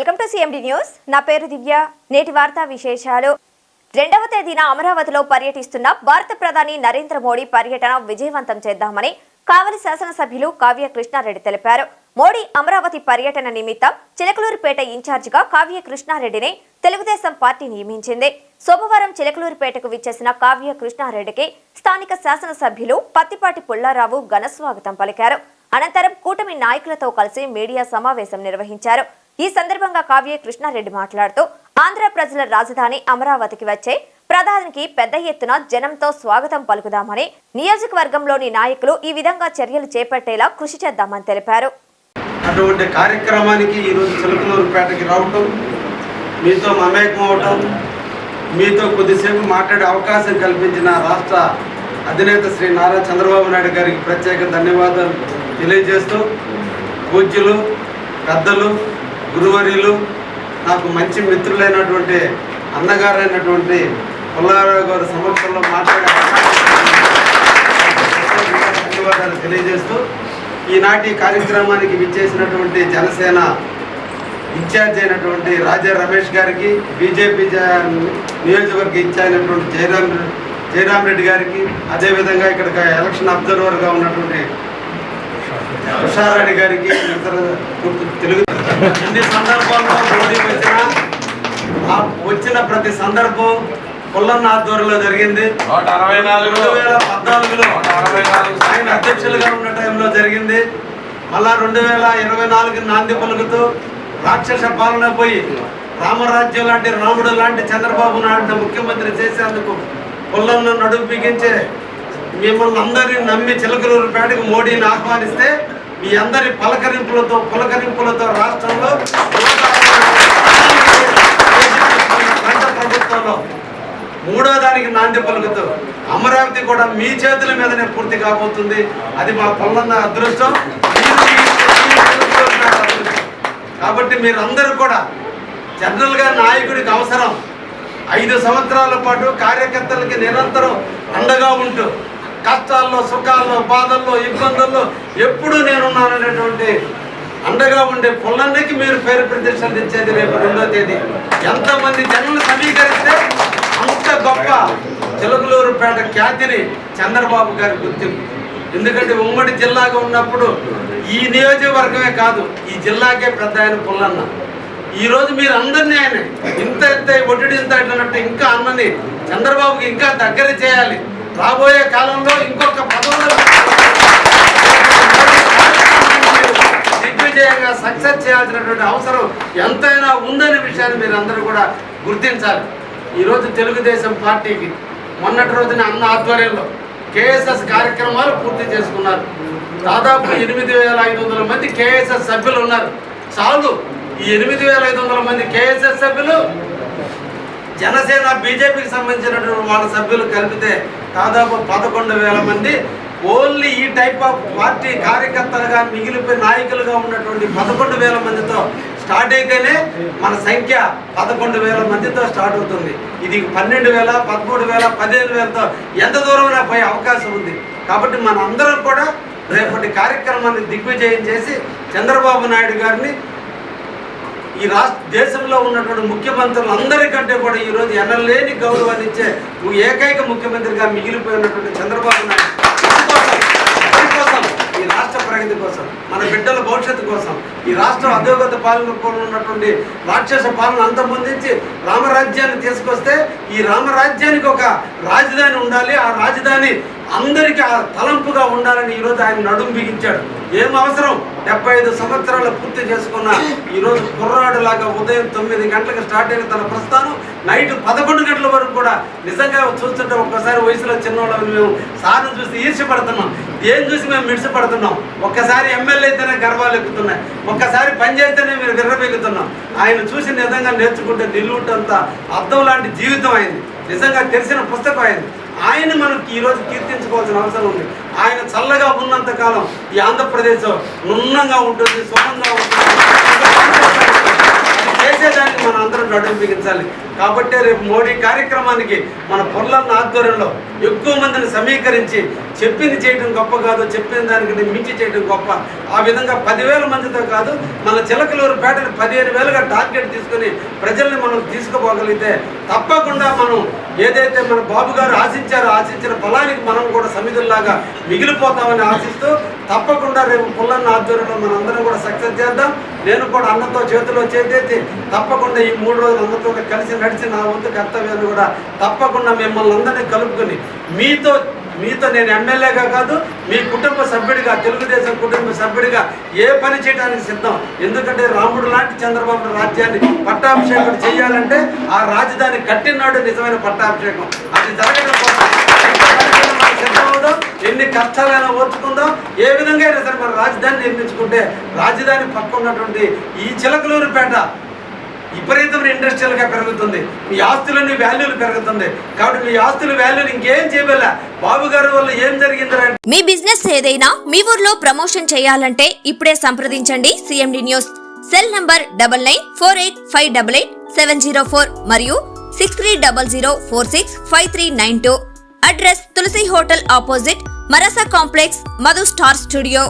Welcome to CMD news. నా పేరు దివ్య. నేటి వార్తా విశేషాలు. రెండవ తేదీన అమరావతిలో పర్యటిస్తున్న భారత ప్రధాని నరేంద్ర మోడీ పర్యటన విజయవంతం చేద్దామని కావలి శాసనసభ్యులు కావ్య కృష్ణారెడ్డి తెలిపారు. మోడీ అమరావతి పర్యటన నిమిత్తం చిలకలూరుపేట ఇన్ఛార్జిగా కావ్య కృష్ణారెడ్డిని తెలుగుదేశం పార్టీ నియమించింది. సోమవారం చిలకలూరుపేటకు విచ్చేసిన కావ్య కృష్ణారెడ్డికి స్థానిక శాసనసభ్యులు పత్తిపాటి పుల్లారావు ఘన స్వాగతం పలికారు. అనంతరం కూటమి నాయకులతో కలిసి మీడియా సమావేశం నిర్వహించారు. ఈ సందర్భంగా కావ్య కృష్ణారెడ్డి మాట్లాడుతూ ఆంధ్ర ప్రజల రాజధాని అమరావతికి వచ్చే ప్రధానికి పెద్ద ఎత్తున జనంతో స్వాగతం పలుకుదామని నియోజకవర్గంలోని నాయకులు ఈ విధంగా చర్యలు చేపట్టేలా కృషి చేద్దామని తెలిపారు. అటువంటి కార్యక్రమానికి ఈరోజు చిలుకలూరుపేటకి రావటం మీతో మమేకం అవటం మీతో కొద్దిసేపు మాట్లాడే అవకాశం కల్పించిన రాష్ట్ర అధినేత శ్రీ నారా చంద్రబాబు నాయుడు గారికి ప్రత్యేక ధన్యవాదాలు తెలియజేస్తూ పూజ్యులు పెద్దలు గురువర్యులు నాకు మంచి మిత్రులైనటువంటి అన్నగారైనటువంటి పుల్లారావు గారు సమక్షంలో మాట్లాడారు. తెలియజేస్తూ ఈనాటి కార్యక్రమానికి విచ్చేసినటువంటి జనసేన ఇన్ఛార్జ్ అయినటువంటి రాజా రమేష్ గారికి బీజేపీ నియోజకవర్గ ఇన్ఛార్జ్ అయినటువంటి జయరామ్ జయరామ్ రెడ్డి గారికి అదేవిధంగా ఇక్కడ ఎలక్షన్ అబ్జర్వర్గా ఉన్నటువంటి ఉషారెడ్డి గారికి ఇతర తెలుగు ఇన్ని సందర్భాల్లో మోడీ వచ్చిన వచ్చిన ప్రతి సందర్భం పుల్లన్న ఆధ్వర్యంలో జరిగింది. రెండు వేల పద్నాలుగులో ఆయన అధ్యక్షులుగా ఉన్న టైంలో జరిగింది. మళ్ళా రెండు వేల ఇరవై నాలుగు నాంది పలుకుతూ రాక్షస పాలన పోయి రామరాజ్యం లాంటి రాముడు లాంటి చంద్రబాబు నాయుడు ముఖ్యమంత్రి చేసేందుకు పుల్లన్న నడుము బిగించే మిమ్మల్ని అందరినీ నమ్మి చిలకలూరుపేటకు మోడీని ఆహ్వానిస్తే మీ అందరి పలకరింపులతో పులకరింపులతో రాష్ట్రంలో ప్రభుత్వంలో మూడో దానికి నాంది పలుకుతూ అమరావతి కూడా మీ చేతుల మీదనే పూర్తి కాబోతుంది అది మా పనులన్న అదృష్టం అదృష్టం. కాబట్టి మీరందరూ కూడా జనరల్గా నాయకుడికి అవసరం ఐదు సంవత్సరాల పాటు కార్యకర్తలకి నిరంతరం అండగా ఉంటూ కష్టాల్లో సుఖాల్లో బాధల్లో ఇబ్బందుల్లో ఎప్పుడూ నేనున్నాననేటువంటి అండగా ఉండే పొల్లన్నకి మీరు పేరు ప్రతిష్టలు తెచ్చేది రేపు రెండో తేదీ. ఎంతమంది జనులు సమీకరిస్తే అంత గొప్ప చిలకలూరుపేట ఖ్యాతిని చంద్రబాబు గారి గుర్తింపు. ఎందుకంటే ఉమ్మడి జిల్లాగా ఉన్నప్పుడు ఈ నియోజకవర్గమే కాదు ఈ జిల్లాకే పెద్ద ఆయన పుల్లన్న. ఈరోజు మీరు అందరినీ ఆయన. ఇంత ఇంత ఒడ్డు ఇంత అన్నట్టు ఇంకా అన్నని చంద్రబాబుకి ఇంకా దగ్గర చేయాలి. రాబోయే కాలంలో ఇంకొక పదవులు దిగ్విజయంగా సక్సెస్ చేయాల్సినటువంటి అవసరం ఎంతైనా ఉందనే విషయాన్ని మీరు అందరూ కూడా గుర్తించాలి. ఈరోజు తెలుగుదేశం పార్టీకి మొన్నటి రోజున అన్న ఆధ్వర్యంలో కేఎస్ఎస్ కార్యక్రమాలు పూర్తి చేసుకున్నారు. దాదాపు ఎనిమిది వేల ఐదు వందల మంది కేఎస్ఎస్ సభ్యులు ఉన్నారు. చాలు ఈ ఎనిమిది వేల ఐదు వందల మంది కేఎస్ఎస్ సభ్యులు జనసేన బీజేపీకి సంబంధించినటువంటి వాళ్ళ సభ్యులు కలిపితే దాదాపు పదకొండు వేల మంది. ఓన్లీ ఈ టైప్ ఆఫ్ పార్టీ కార్యకర్తలుగా మిగిలిపోయి నాయకులుగా ఉన్నటువంటి పదకొండు వేల మందితో స్టార్ట్ అయితేనే మన సంఖ్య పదకొండు వేల మందితో స్టార్ట్ అవుతుంది. ఇది పన్నెండు వేల పదమూడు వేల పదిహేను వేలతో ఎంత దూరమైనా పోయే అవకాశం ఉంది. కాబట్టి మనందరం కూడా రేపటి కార్యక్రమాన్ని దిగ్విజయం చేసి చంద్రబాబు నాయుడు గారిని ఈ రాష్ట్ర దేశంలో ఉన్నటువంటి ముఖ్యమంత్రులు అందరికంటే కూడా ఈరోజు ఎనలేని గౌరవాన్ని ఇచ్చే ఏకైక ముఖ్యమంత్రిగా మిగిలిపోయినటువంటి చంద్రబాబు నాయుడు కోసం ఈ రాష్ట్ర ప్రగతి కోసం మన బిడ్డల భవిష్యత్తు కోసం ఈ రాష్ట్రం అధోగత పాలన ఉన్నటువంటి రాక్షస పాలన అంతమొందించి రామరాజ్యాన్ని తీసుకొస్తే ఈ రామరాజ్యానికి ఒక రాజధాని ఉండాలి. ఆ రాజధాని అందరికీ ఆ తలంపుగా ఉండాలని ఈరోజు ఆయన నడుము బిగించాడు. ఏం అవసరం? డెబ్బై ఐదు సంవత్సరాలు పూర్తి చేసుకున్న ఈరోజు కుర్రాడు లాగా ఉదయం తొమ్మిది గంటలకు స్టార్ట్ అయిన తన ప్రస్థానం నైట్ పదకొండు గంటల వరకు కూడా నిజంగా చూస్తుంటే ఒక్కసారి వయసులో చిన్నవాళ్ళని మేము సార్ని చూసి ఈర్ష్యపడుతున్నాం. ఏం చూసి మేము మిడిసిపడుతున్నాం? ఒక్కసారి ఎమ్మెల్యే అయితేనే గర్వాలు ఎక్కుతున్నాయి. ఒక్కసారి పనిచేస్తేనే మీరు విర్రబెక్కుతున్నాం ఆయన చూసి నిజంగా నేర్చుకుంటే నిల్లుంటంత అర్థం లాంటి జీవితం అయింది. నిజంగా తెలిసిన పుస్తకం అయింది. ఆయన మనం ఈరోజు కీర్తించుకోవాల్సిన అవసరం ఉంది. ఆయన చల్లగా ఉన్నంత కాలం ఈ ఆంధ్రప్రదేశ్ నున్నంగా ఉంటుంది సుఖంగా ఉంటుంది. చేసేదానికి మనం అందరం నడుము బిగించాలి. కాబట్టి రేపు మోడీ కార్యక్రమానికి మన పొల్లన్న ఆధ్వర్యంలో ఎక్కువ మందిని సమీకరించి చెప్పింది చేయడం గొప్ప కాదు చెప్పిన దానికి మించి చేయడం గొప్ప. ఆ విధంగా పదివేల మందితో కాదు మన చిలకలూరు పేటను పదిహేను వేలుగా టార్గెట్ తీసుకొని ప్రజల్ని మనం తీసుకుపోగలిగితే తప్పకుండా మనం ఏదైతే మన బాబు గారు ఆశించారో ఆశించిన ఫలానికి మనం కూడా సమిధుల్లాగా మిగిలిపోతామని ఆశిస్తూ తప్పకుండా రేపు పుల్లన్న ఆధ్వర్యంలో మనం అందరం కూడా సక్సెస్ చేద్దాం. నేను కూడా అన్నతో చేతిలో చేతి తప్పకుండా ఈ మూడు రోజులు అన్నతో కలిసి నడిచి నా వంతు కర్తవ్యాన్ని కూడా తప్పకుండా మిమ్మల్ని అందరినీ కలుపుకొని మీతో మీతో నేను ఎమ్మెల్యేగా కాదు మీ కుటుంబ సభ్యుడిగా తెలుగుదేశం కుటుంబ సభ్యుడిగా ఏ పని చేయడానికి సిద్ధం? ఎందుకంటే రాముడు లాంటి చంద్రబాబు రాజ్యాన్ని పట్టాభిషేకం చేయాలంటే ఆ రాజధాని కట్టినాడు నిజమైన పట్టాభిషేకం. అది జరగడం సిద్ధమవుదాం ఎన్ని కష్టాలైనా ఓర్చుకుందాం? ఏ విధంగా అయినా సరే మన రాజధాని నిర్మించుకుంటే రాజధాని పక్క ఉన్నటువంటి ఈ చిలకలూరుపేట విపరీతమైన ఇండస్ట్రియల్గా పెరుగుతుంది. మీ ఆస్తులన్నీ వాల్యూలు పెరుగుతుంది. కాబట్టి మీ ఆస్తుల వాల్యూలు ఇంకేం చేయబోలే బాబు గారి వల్ల ఏం జరిగిందిరా? మీ బిజినెస్ ఏదైనా మీ ఊర్లో ప్రమోషన్ చేయాలంటే ఇప్పుడే సంప్రదించండి. CMD news cell number double nine four eight five double eight seven zero four మరియు six three double zero four six five three nine two address Tulasi hotel opposite మరసా complex Madhu star studio